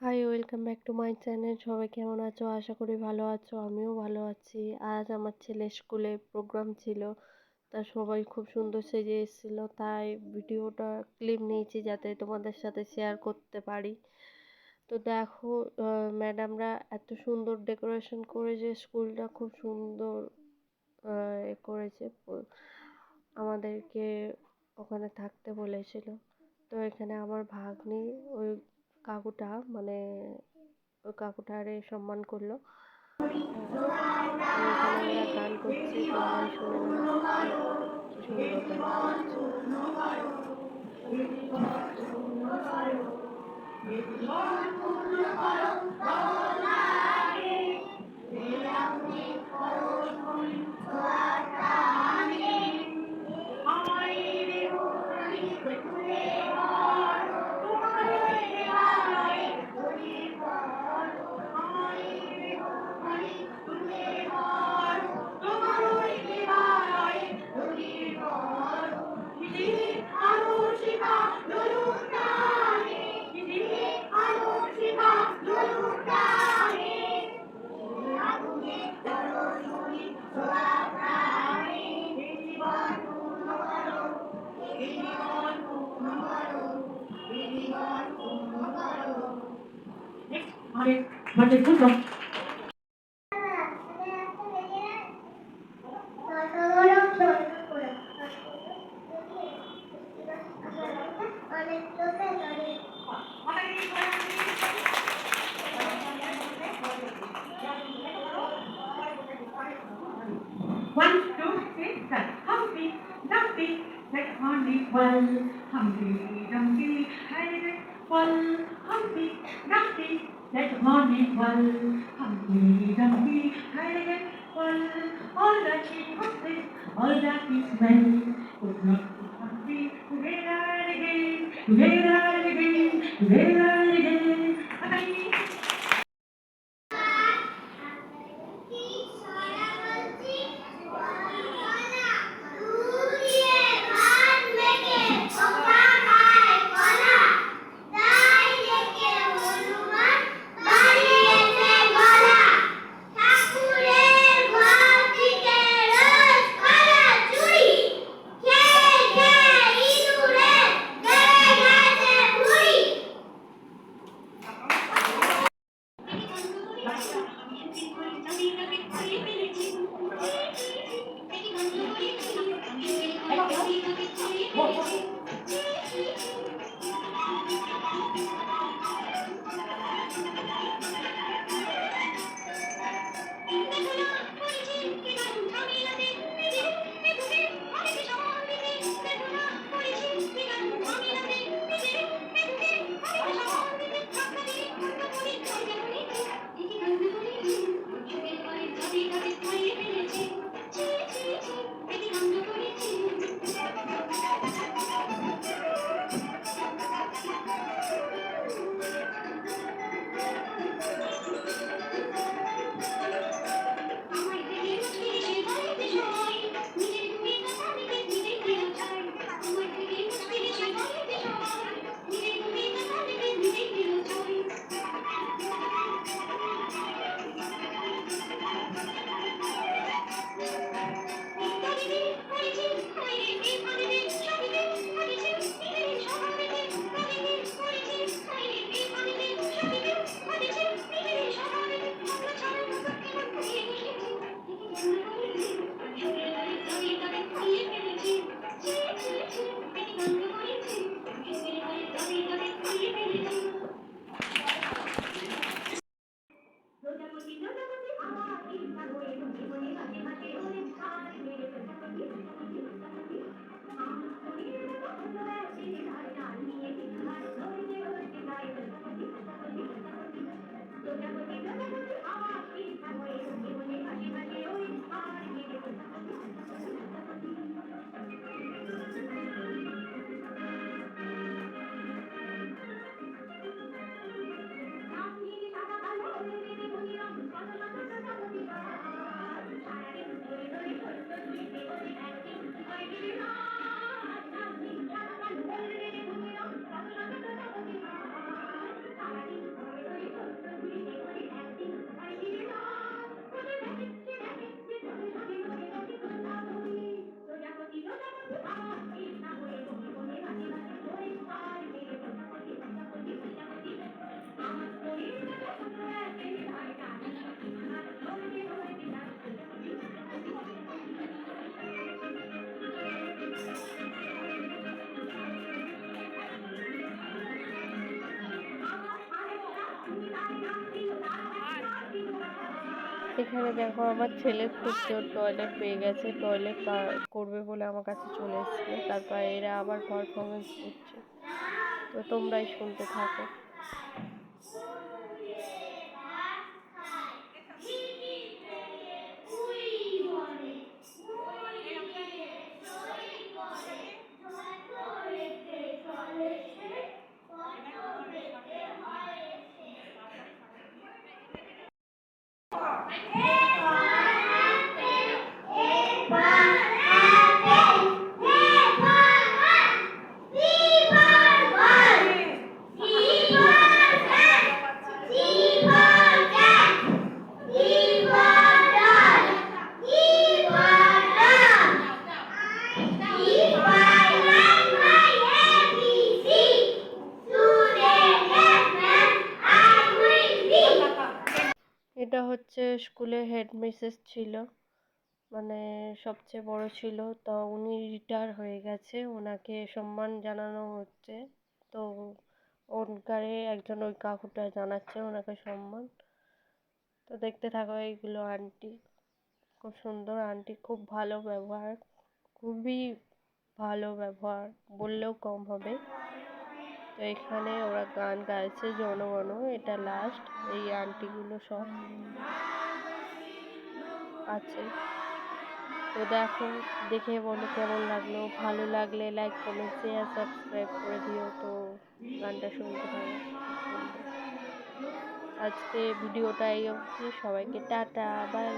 Hi welcome back to my channel সবাই কেমন আছো? আশা করি ভালো আছো। আমিও ভালো আছি। আজ আমার ছেলের স্কুলে প্রোগ্রাম ছিল। তা সবাই খুব সুন্দর সেজে এসেছিল। তাই ভিডিওটা ক্লিপ নিয়েছি যাতে তোমাদের সাথে শেয়ার করতে পারি। তো দেখো ম্যাডামরা এত সুন্দর ডেকোরেশন করেছে। স্কুলটা খুব সুন্দর এ করেছে। আমাদেরকে ওখানে থাকতে বলেছিল। তো এখানে আমার ভাগ্নি ওই কাকুটা মানে ওই কাকুটারে সম্মান করল। ওরা গান করছে শুনে গান 아 Bye. Hadi, hadi burada. Well, Humpty, Dumpty, Harry, well, Humpty, Dumpty. Let morning one, humbly dumbly, silent one, all that she wanted, all that is meant, good not to happy, এখানে দেখো আমার ছেলে খুব জোর টয়লেট পেয়ে গেছে toilet করবে বলে আমার কাছে চলে এসেছে। তারপর এরা আবার পারফরমেন্স করছে। তো তোমরাই শুনতে থাকো। এটা হচ্ছে স্কুলের হেড মিসেস ছিল। মানে সবচেয়ে বড় ছিল। তো উনি রিটায়ার হয়ে গেছে। ওনাকে সম্মান জানানো হচ্ছে। তো ওনকারে একজন ওই কাকুটা জানাচ্ছে ওনাকে সম্মান। তো দেখতে থাকো, এইগুলো আন্টি। খুব সুন্দর আন্টি, খুব ভালো ব্যবহার। খুবই ভালো ব্যবহার। বললেও কম হবে। তো এখানে ওরা গান গাইছে জনগণ এটা লাস্ট এই আন্টিগুলো সব। আছে। তো দেখো, দেখে বলো কেমন লাগল? ভালো লাগলে লাইক কমেন্ট শেয়ার সাবস্ক্রাইব করে দিও। তো গানটা শুনতে সুন্দর আজকে ভিডিওটা এই অবধি। সবাইকে টাটা বাই